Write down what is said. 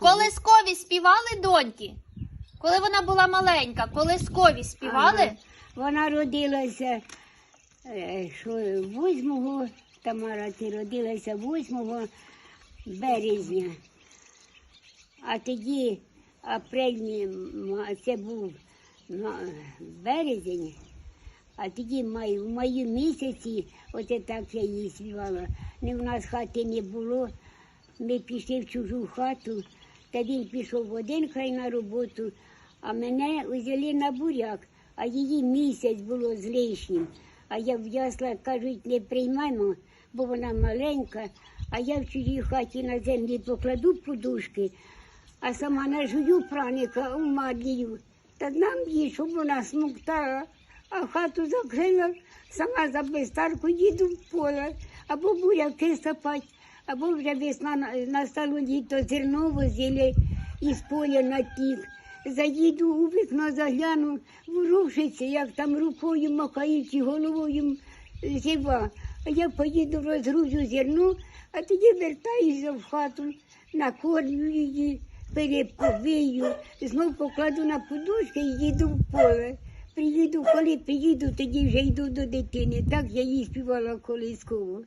Колискові співали доньки? Коли вона була маленька, колискові співали? Ага. Вона родилася е, що, 8 Тамара, ти родилася 8 березня. А тоді апрельні, це був березень, а тоді май, в маю місяці, оце так я її співала. Не в нас хати не було. Ми пішли в чужу хату, та він пішов один край на роботу, а мене взяли на буряк, а її місяць було з лишнім. А я в ясла кажуть, не приймаємо, бо вона маленька, а я в чужій хаті на землі покладу подушки, а сама нажую праника у мадлію, та нам їй, щоб вона смоктала, а хату закрила, сама за безстарку їду в поле, або буряки сапать, або вже весна на- настало літо, зерно возили із поля на тік. Заїду у вікно, загляну, ворушиться, як там рукою махають і головою зіва. А я поїду, розгрузю зерно, а тоді вертаюся в хату, накормлю її, переповию, знов покладу на подушки і їду в поле. Приїду, коли приїду, тоді вже йду до дитини. Так я їй співала колисково.